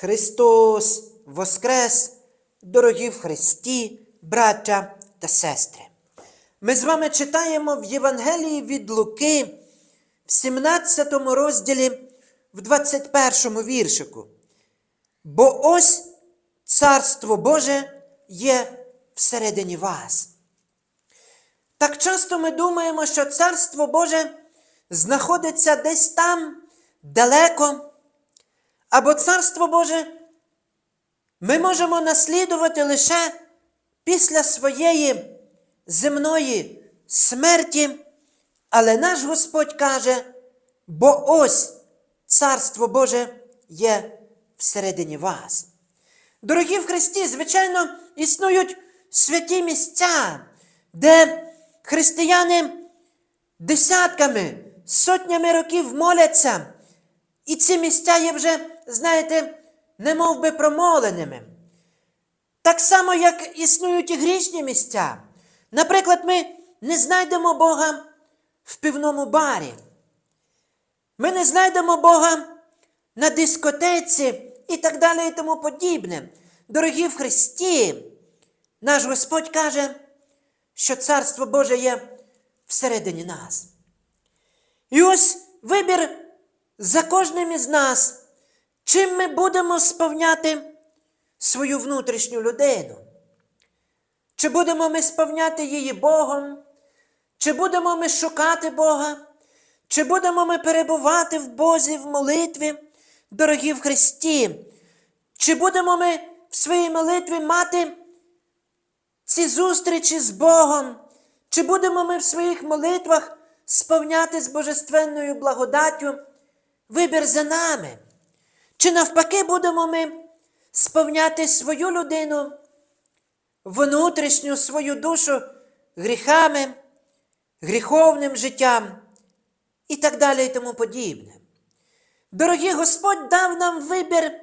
Христос Воскрес, дорогі в Христі, браття та сестри. Ми з вами читаємо в Євангелії від Луки в 17 розділі в 21 віршику. Бо ось Царство Боже є всередині вас. Так часто ми думаємо, що Царство Боже знаходиться десь там далеко, або Царство Боже ми можемо наслідувати лише після своєї земної смерті, але наш Господь каже, бо ось Царство Боже є всередині вас. Дорогі в Христі, звичайно, існують святі місця, де християни десятками, сотнями років моляться, і ці місця є вже, знаєте, немов би промоленими. Так само, як існують і грішні місця. Наприклад, ми не знайдемо Бога в пивному барі. Ми не знайдемо Бога на дискотеці і так далі і тому подібне. Дорогі в Христі, наш Господь каже, що Царство Боже є всередині нас. І ось вибір за кожним із нас, чим ми будемо сповняти свою внутрішню людину. Чи будемо ми сповняти її Богом, чи будемо ми шукати Бога, чи будемо ми перебувати в Бозі в молитві, дорогі в Христі, чи будемо ми в своїй молитві мати ці зустрічі з Богом, чи будемо ми в своїх молитвах сповняти з божественною благодаттю? Вибір за нами? Чи навпаки будемо ми сповняти свою людину, внутрішню свою душу гріхами, гріховним життям і так далі і тому подібне? Дорогі Господь дав нам вибір,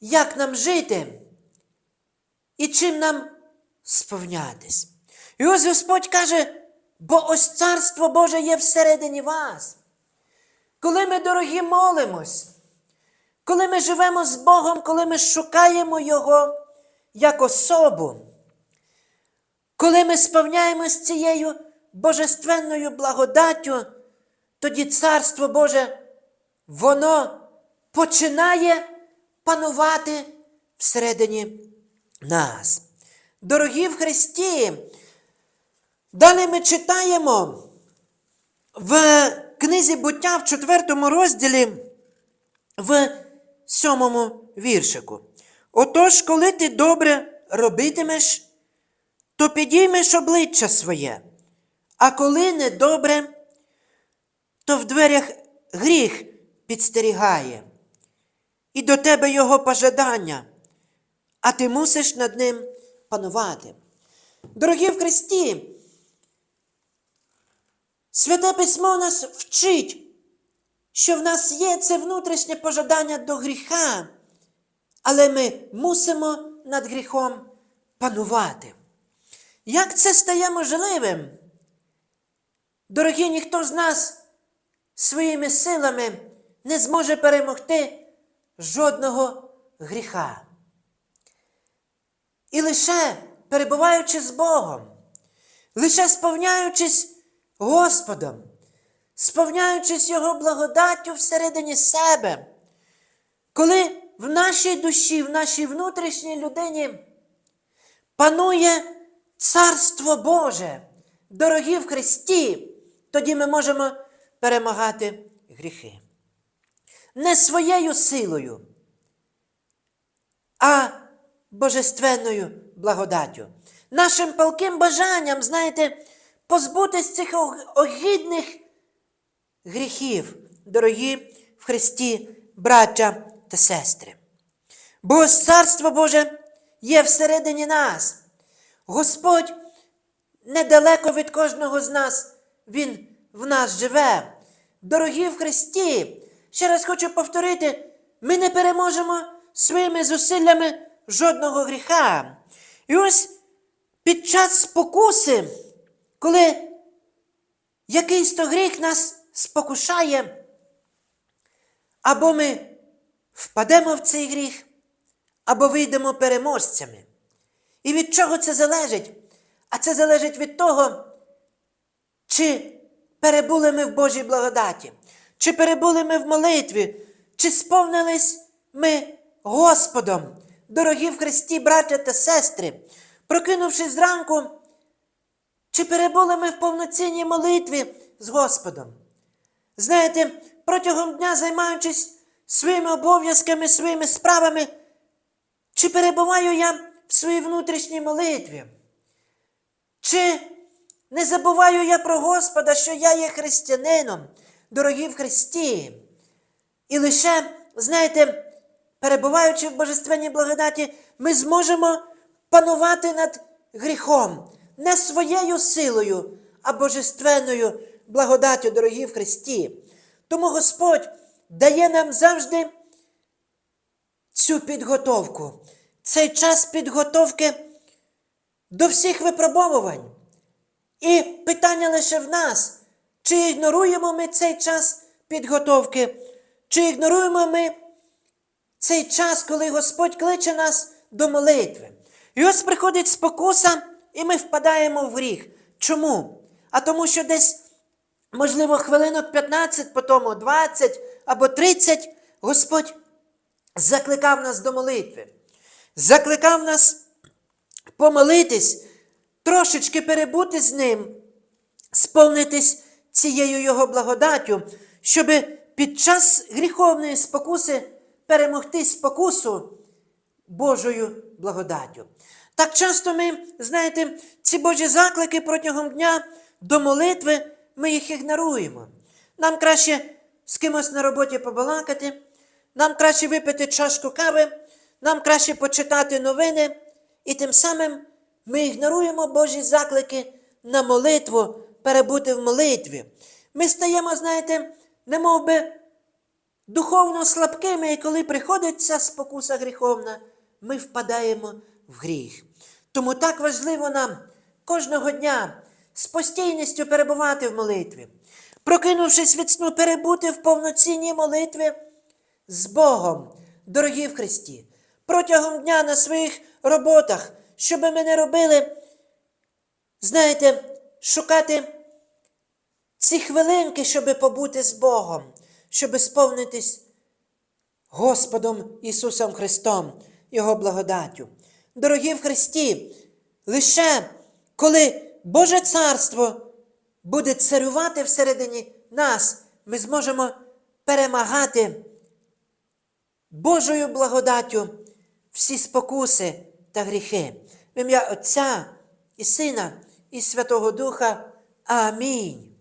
як нам жити і чим нам сповнятись. І ось Господь каже, бо ось Царство Боже є всередині вас. Коли ми, дорогі, молимось, коли ми живемо з Богом, коли ми шукаємо Його як особу, коли ми сповняємось цією божественною благодаттю, тоді Царство Боже, воно починає панувати всередині нас. Дорогі в Христі, далі ми читаємо в книзі буття в четвертому розділі в сьомому віршику. Отож, коли ти добре робитимеш, то підіймеш обличчя своє, а коли недобре, то в дверях гріх підстерігає, і до тебе його пожадання, а ти мусиш над ним панувати. Дорогі в Христі, Святе Письмо нас вчить, що в нас є це внутрішнє пожадання до гріха, але ми мусимо над гріхом панувати. Як це стає можливим? Дорогі, ніхто з нас своїми силами не зможе перемогти жодного гріха. І лише перебуваючи з Богом, лише сповняючись Господом, сповняючись Його благодаттю всередині себе, коли в нашій душі, в нашій внутрішній людині панує Царство Боже, дорогі в Христі, тоді ми можемо перемагати гріхи. Не своєю силою, а божественною благодаттю. Нашим палким бажанням, знаєте, позбутись цих огідних гріхів, дорогі в Христі, браття та сестри. Бо Царство Боже є всередині нас. Господь недалеко від кожного з нас, Він в нас живе. Дорогі в Христі, ще раз хочу повторити, ми не переможемо своїми зусиллями жодного гріха. І ось під час спокуси, коли якийсь то гріх нас спокушає, або ми впадемо в цей гріх або вийдемо переможцями. І від чого це залежить? А це залежить від того, чи перебули ми в Божій благодаті, чи перебули ми в молитві, чи сповнились ми Господом, дорогі в Христі, браття та сестри, прокинувшись зранку, чи перебули ми в повноцінній молитві з Господом? Знаєте, протягом дня займаючись своїми обов'язками, своїми справами, чи перебуваю я в своїй внутрішній молитві? Чи не забуваю я про Господа, що я є християнином, дорогі в Христі? І лише, знаєте, перебуваючи в божественній благодаті, ми зможемо панувати над гріхом не своєю силою, а божественною благодаттю, дорогі в Христі. Тому Господь дає нам завжди цю підготовку, цей час підготовки до всіх випробовувань. І питання лише в нас, чи ігноруємо ми цей час підготовки, чи ігноруємо ми цей час, коли Господь кличе нас до молитви. І ось приходить спокуса, і ми впадаємо в гріх. Чому? А тому, що десь, можливо, хвилинок 15, потім 20 або 30 Господь закликав нас до молитви. Закликав нас помолитись, трошечки перебути з ним, сповнитись цією Його благодаттю, щоб під час гріховної спокуси перемогти спокусу Божою благодаттю. Так часто ми, знаєте, ці Божі заклики протягом дня до молитви ми їх ігноруємо. Нам краще з кимось на роботі побалакати, нам краще випити чашку кави, нам краще почитати новини, і тим самим ми ігноруємо Божі заклики на молитву, перебути в молитві. Ми стаємо, знаєте, немов би духовно слабкими, і коли приходить ця спокуса гріховна, ми впадаємо в гріх. Тому так важливо нам кожного дня з постійністю перебувати в молитві, прокинувшись від сну, перебути в повноцінній молитві з Богом, дорогі в Христі, протягом дня на своїх роботах, щоб ми не робили, знаєте, шукати ці хвилинки, щоб побути з Богом, щоб сповнитись Господом Ісусом Христом, Його благодаттю. Дорогі в Христі, лише коли Боже Царство буде царювати всередині нас, ми зможемо перемагати Божою благодаттю всі спокуси та гріхи. В ім'я Отця і Сина, і Святого Духа. Амінь.